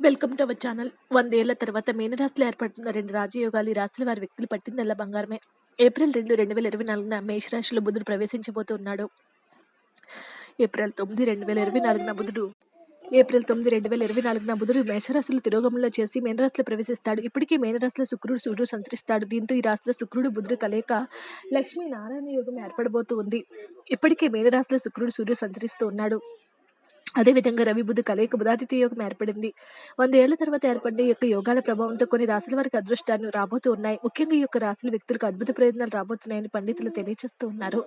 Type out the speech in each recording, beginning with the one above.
Welcome to our channel. వందేళ్ళ తర్వాత మీనరాశిలో ఏర్పడుతున్న రెండు రాజయోగాలు ఈ రాశుల వారి వ్యక్తులు పట్టిందల్లా బంగారమే. ఏప్రిల్ రెండు రెండు వేల ఇరవై నాలుగున మేషరాశిలో బుధుడు ప్రవేశించబోతున్నాడు ఏప్రిల్ తొమ్మిది రెండు వేల ఇరవై నాలుగున బుధుడు ఏప్రిల్ తొమ్మిది రెండు వేల ఇరవై నాలుగున బుధుడు మేషరాశులు తిరోగమంలో చేసి మేనరాశిలో ప్రవేశిస్తాడు. ఇప్పటికే మేనరాశిలో శుక్రుడు సూర్యుడు సంచరిస్తాడు. దీంతో ఈ రాశిలో శుక్రుడు బుధుడు కలయిక లక్ష్మీ నారాయణ యోగం ఏర్పడబోతూ ఉంది. ఇప్పటికే మేనరాశిలో శుక్రుడు సూర్యుడు సంచరిస్తూ ఉన్నాడు. అదేవిధంగా రవి బుధ కలయిక బుధాదిత్య యోగం ఏర్పడింది. వంద ఏళ్ళ తర్వాత ఏర్పడిన ఈ యొక్క యోగాల ప్రభావంతో కొన్ని రాశుల వారికి అదృష్టాన్ని రాబోతూ ఉన్నాయి. ముఖ్యంగా ఈ యొక్క రాశుల వ్యక్తులకు అద్భుత ప్రయోజనాలు రాబోతున్నాయని పండితులు తెలియజేస్తూ ఉన్నారు.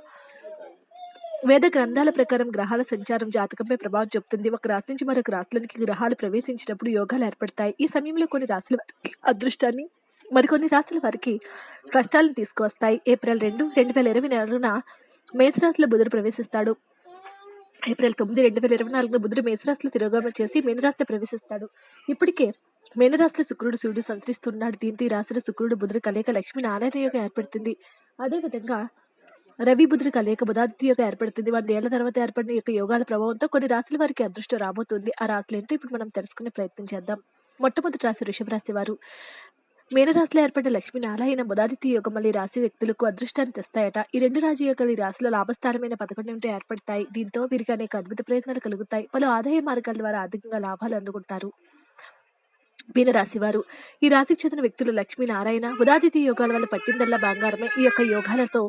వేద గ్రంథాల ప్రకారం గ్రహాల సంచారం జాతకంపై ప్రభావం చూపుతుంది. ఒక రాశి నుంచి మరొక రాశులకి గ్రహాలు ప్రవేశించినప్పుడు యోగాలు ఏర్పడతాయి. ఈ సమయంలో కొన్ని రాశుల వారికి అదృష్టాన్ని మరికొన్ని రాశుల వారికి కష్టాలను తీసుకువస్తాయి. ఏప్రిల్ రెండు రెండు వేల ఇరవై నాలుగున మేషరాశిలో బుధుడు ప్రవేశిస్తాడు. ఏప్రిల్ తొమ్మిది రెండు వేల ఇరవై నాలుగున బుధుడు మేషరాశిలో తిరోగమనం చేసి మీనరాశిలో ప్రవేశిస్తాడు. ఇప్పటికే మీనరాశిలో శుక్రుడు సూర్యుడు సంచరిస్తున్నాడు. దీంతో ఈ రాశిలో శుక్రుడు బుధుడు కలయిక లక్ష్మి నారాయణ యోగం ఏర్పడుతుంది. అదేవిధంగా రవి బుధుడు కలయిక బుధాదిత్య యోగం ఏర్పడుతుంది. వంద ఏళ్ళ తర్వాత ఏర్పడిన యొక్క యోగాల ప్రభావంతో కొన్ని రాశుల వారికి అదృష్టం రాబోతుంది. ఆ రాశులు ఏంటో ఇప్పుడు మనం తెలుసుకునే ప్రయత్నం చేద్దాం. మొట్టమొదటి రాశి వృషభ రాశి వారు. మీనరాశిలో ఏర్పడ్డ లక్ష్మీ నారాయణ బుధాదిత్య యోగమల్లి రాశి వ్యక్తులకు అదృష్టాన్ని తెస్తాయట. ఈ రెండు రాజయోగాలు ఈ రాశిలో లాభస్థానమైన పదకొండు నుండి ఏర్పడతాయి. దీంతో వీరికి అనేక అద్భుత ప్రయత్నాలు కలుగుతాయి. పలు ఆదాయ మార్గాల ద్వారా ఆర్థికంగా లాభాలు అందుకుంటారు. మీనరాశి రాశివారు ఈ రాశికి చెందిన వ్యక్తులు లక్ష్మీ నారాయణ యోగాల వల్ల పట్టిందల్లా బంగారమే ఈ యొక్క యోగాలతో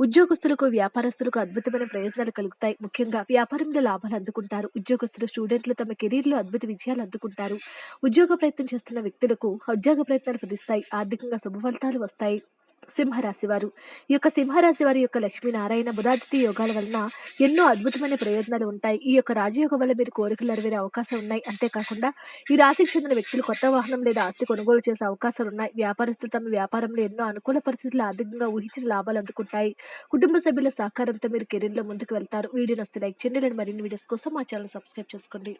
ఉద్యోగస్తులకు వ్యాపారస్తులకు అద్భుతమైన ప్రయోజనాలు కలుగుతాయి. ముఖ్యంగా వ్యాపారంలో లాభాలు అందుకుంటారు. ఉద్యోగస్తులు స్టూడెంట్లు తమ కెరీర్లో అద్భుత విజయాలు అందుకుంటారు. ఉద్యోగ ప్రయత్నం చేస్తున్న వ్యక్తులకు ఉద్యోగ ప్రయత్నాలు ఫలిస్తాయి. ఆర్థికంగా శుభ ఫలితాలు వస్తాయి. సింహరాశి వారు. ఈ యొక్క సింహరాశి వారి యొక్క లక్ష్మీనారాయణ బుధాదిత్య యోగాల వలన ఎన్నో అద్భుతమైన ప్రయోజనాలు ఉంటాయి. ఈ యొక్క రాజయోగం వల్ల మీరు కోరికలు నెరవేరే అవకాశం ఉన్నాయి. అంతేకాకుండా ఈ రాశికి చెందిన వ్యక్తులు కొత్త వాహనం లేదా ఆస్తి కొనుగోలు చేసే అవకాశాలు ఉన్నాయి. వ్యాపారస్తులు తమ వ్యాపారంలో ఎన్నో అనుకూల పరిస్థితులు ఆర్థికంగా ఊహించిన లాభాలు అందుకుంటాయి. కుటుంబ సభ్యుల సహకారంతో మీరు కెరీర్లో ముందుకు వెళ్తారు. వీడియోని వస్తే లైక్ చేయండి. మరిన్ని వీడియోస్ కోసం మా ఛానల్ సబ్స్క్రైబ్ చేసుకోండి.